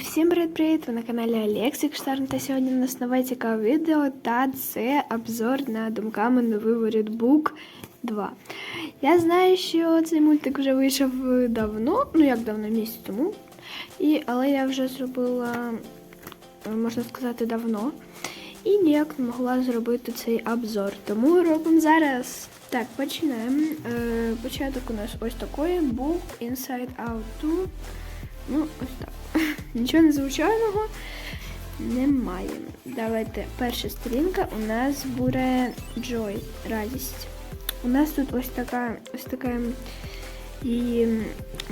всім привіт-привіт! Ви на каналі Алексік Штарн та сьогодні у нас нове цікаве відео та це обзор на думками новий Воріт 2. Я знаю, що цей мультик вже вийшов давно, ну як давно, місяць тому. І, але я вже зробила, можна сказати, давно. І ніяк не могла зробити цей обзор. Тому робимо зараз. Так, починаємо. Е, початок у нас ось такий Book Inside Out 2. Ну, ось так. Нічого незвичайного немає. Давайте перша сторінка у нас буде Joy, радість. У нас тут ось така ось така і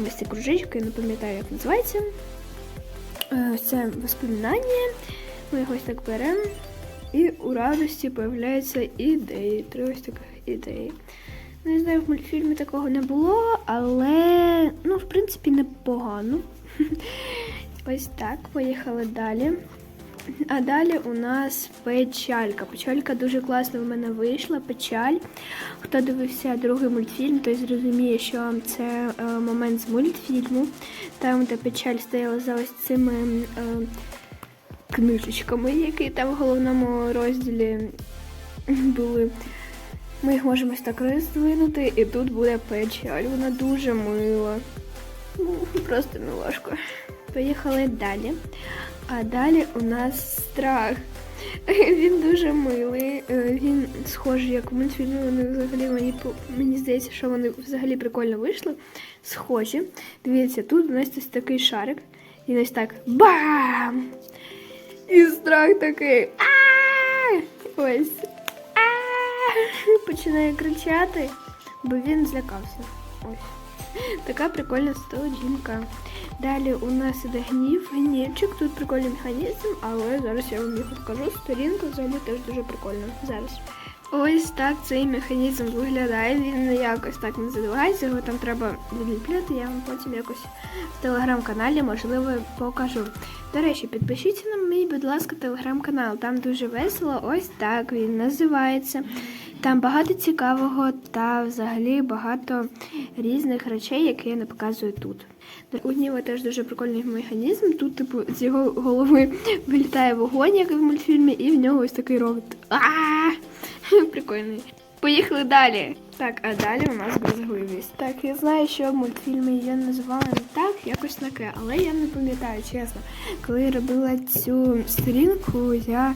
ось ця кружечка, я не пам'ятаю, як називається. Е, Це воспоминання. Ми його ось так беремо. І у радості появляються ідеї. Три ось таких ідеї. Не знаю, в мультфільмі такого не було, але, ну, в принципі, непогано. Ось так, поїхали далі. А далі у нас печалька. Печалька дуже класно в мене вийшла. Печаль. Хто дивився другий мультфільм, той зрозуміє, що це е, момент з мультфільму. Там, де печаль стояла за ось цими е, книжечками, які там в головному розділі були. Ми їх можемо ось так роздвинути, і тут буде печаль. Вона дуже мила. Ну, просто милашко. Поїхали далі. А далі у нас страх. Він дуже милий. Е, Він схожий, як в мультфільмі. Вони взагалі мені мені здається, що вони взагалі прикольно вийшли. Схожі. Дивіться, тут у нас ось такий шарик. І ось так бам! І страх такий. а Ось. Починає кричати, бо він злякався. Ось. Така прикольна столодінка. Далі у нас іде гнів, гнівчик. Тут прикольний механізм, але зараз я вам його покажу. Сторінка взагалі теж дуже прикольна. Зараз. Ось так цей механізм виглядає. Він якось так називається, його там треба відліпляти. Я вам потім якось в телеграм-каналі, можливо, покажу. До речі, підпишіться на мій, будь ласка, телеграм-канал. Там дуже весело. Ось так він називається. Там багато цікавого та взагалі багато різних речей, які я не показую тут. У Гніва теж дуже прикольний механізм. Тут, типу, з його голови вилітає вогонь, як в мультфільмі, і в нього ось такий робот. а Прикольний. Поїхали далі. Так, а далі у нас брезгливість. Так, я знаю, що в мультфільмі її називали так, якось таке, але я не пам'ятаю, чесно. Коли я робила цю сторінку, я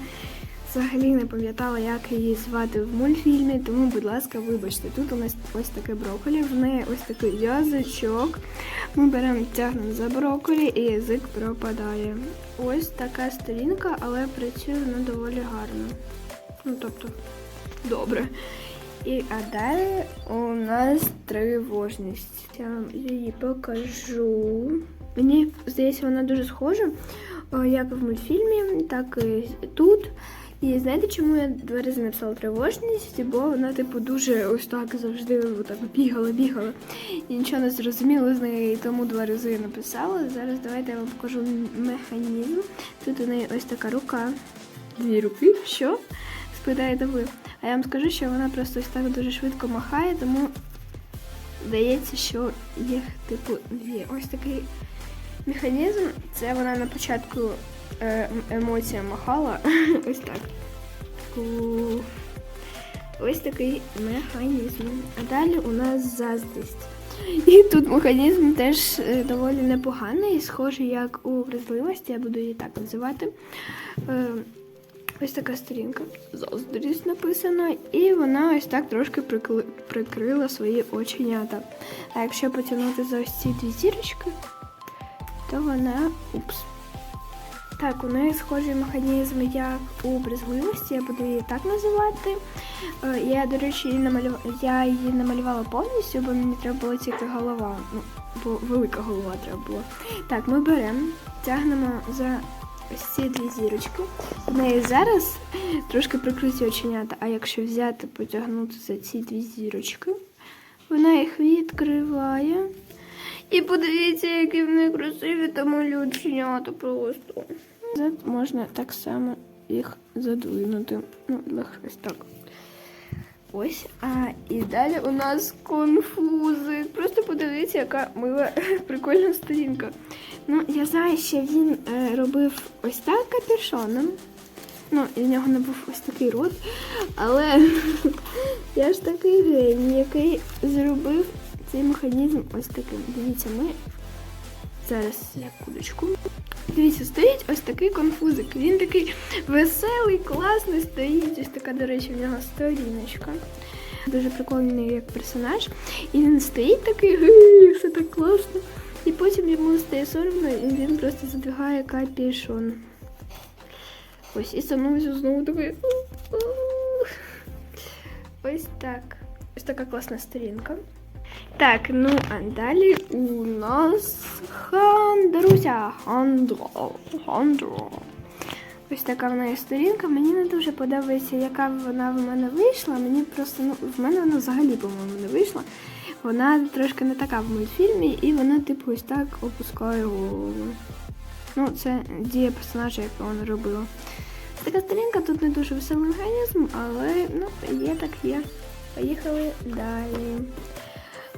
взагалі не пам'ятала, як її звати в мультфільмі, тому, будь ласка, вибачте. Тут у нас ось таке брокколі, в неї ось такий язичок. Ми беремо, тягнемо за брокколі і язик пропадає. Ось така сторінка, але працює вона доволі гарно. Ну, тобто, добре. І а далі у нас тривожність. Я вам її покажу. Мені здається, вона дуже схожа, як в мультфільмі, так і тут. І знаєте, чому я два рази написала тривожність? Бо вона, типу, дуже ось так завжди так бігала, бігала. І нічого не зрозуміло з нею, і тому два рази написала. Зараз давайте я вам покажу механізм. Тут у неї ось така рука. Дві руки. Що? Спитаєте ви. А я вам скажу, що вона просто ось так дуже швидко махає, тому здається, що їх, типу, дві. Ось такий механізм. Це вона на початку емоція махала. Ось так. Ось такий механізм. А далі у нас заздрість. І тут механізм теж е, доволі непоганий, схожий як у вразливості, я буду її так називати. Е, Ось така сторінка. Заздрість написано, і вона ось так трошки прикрила свої оченята. А якщо потягнути за ось ці дві зірочки, то вона. Упс. Так, у неї схожий механізм, як у брезгливості, я буду її так називати. Е, Я, до речі, її намалювала, я її намалювала повністю, бо мені треба було тільки голова. Ну, бо велика голова треба була. Так, ми беремо, тягнемо за ось ці дві зірочки. В неї зараз трошки прикриті оченята, а якщо взяти, потягнути за ці дві зірочки, вона їх відкриває. І подивіться, які вони красиві та малі просто. Назад можна так само їх задвинути. Ну, ось так. Ось, а і далі у нас конфузи. Просто подивіться, яка мила прикольна сторінка. Ну, я знаю, що він е, робив ось так капюшоном. Ну, і в нього не був ось такий рот. Але я ж такий геній, який зробив цей механізм ось таким. Дивіться, ми зараз секундочку. Дивіться, стоїть ось такий конфузик. Він такий веселий, класний стоїть. Ось така, до речі, в нього сторіночка. Дуже прикольний як персонаж. І він стоїть такий, все так класно. І потім йому стає соромно, і він просто задвигає капюшон. Ось і становиться знову такий. Ось так. Ось така класна сторінка. Так, ну а далі у нас Хандруся. Хандро. Хандро. Ось така вона є сторінка. Мені не дуже подобається, яка вона в мене вийшла. Мені просто, ну, в мене вона взагалі, по-моєму, не вийшла. Вона трошки не така в мультфільмі, і вона, типу, ось так опускає голову. Ну, це дія персонажа, яку вона робила. Така сторінка тут не дуже веселий механізм, але ну, є так є. Поїхали далі.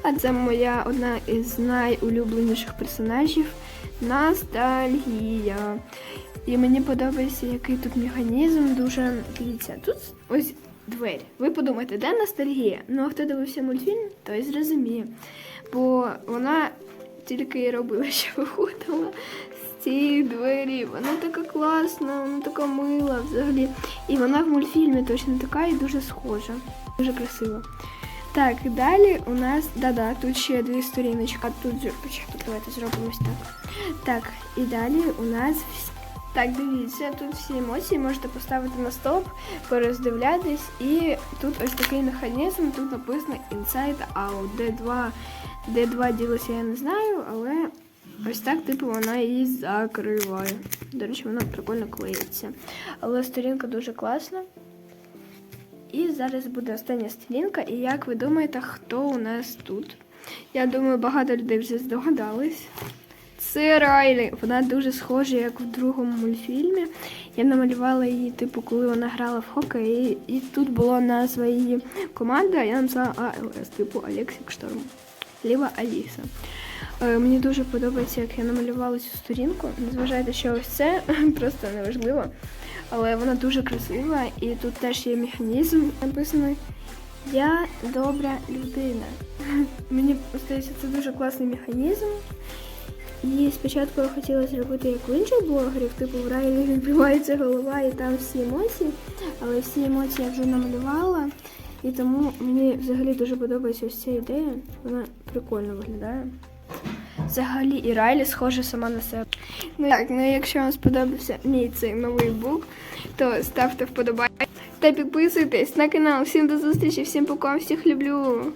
А це моя одна із найулюбленіших персонажів Ностальгія. І мені подобається, який тут механізм. Дуже дивіться, тут ось двері. Ви подумайте, де ностальгія? Ну, а хто дивився мультфільм, той зрозуміє. Бо вона тільки і робила, що виходила з цієї двері. Вона така класна, вона така мила взагалі. І вона в мультфільмі точно така і дуже схожа. Дуже красива. Так, далі у нас, да-да, тут ще дві сторіночки. А тут же- почекайте, давайте зробимо ось так. Так, і далі у нас вс- так, дивіться, тут всі емоції можете поставити на стоп, пороздивлятись, і тут ось такий механізм, тут написано Inside Out. Де два, де два ділося, я не знаю, але ось так, типу, вона її закриває. До речі, вона прикольно клеїться. Але сторінка дуже класна. І зараз буде остання сторінка. І як ви думаєте, хто у нас тут? Я думаю, багато людей вже здогадались. Це Райлі. Вона дуже схожа, як в другому мультфільмі. Я намалювала її, типу, коли вона грала в хокей. І, тут була назва її команди, а я написала АЛС, типу Алексік Шторм. Ліва Аліса. Е, Мені дуже подобається, як я намалювала цю сторінку. Не зважайте, що ось це просто неважливо. Але вона дуже красива, і тут теж є механізм написаний. Я добра людина. Мені здається, це дуже класний механізм. І спочатку я хотіла зробити як у інших блогерів, типу в Райлі відбивається голова і там всі емоції. Але всі емоції я вже намалювала. І тому мені взагалі дуже подобається ось ця ідея. Вона прикольно виглядає. Взагалі і Райлі схожа сама на себе. Ну так, ну якщо вам сподобався мій цей новий бук, то ставте вподобайки та підписуйтесь на канал. Всім до зустрічі, всім пока, всіх люблю.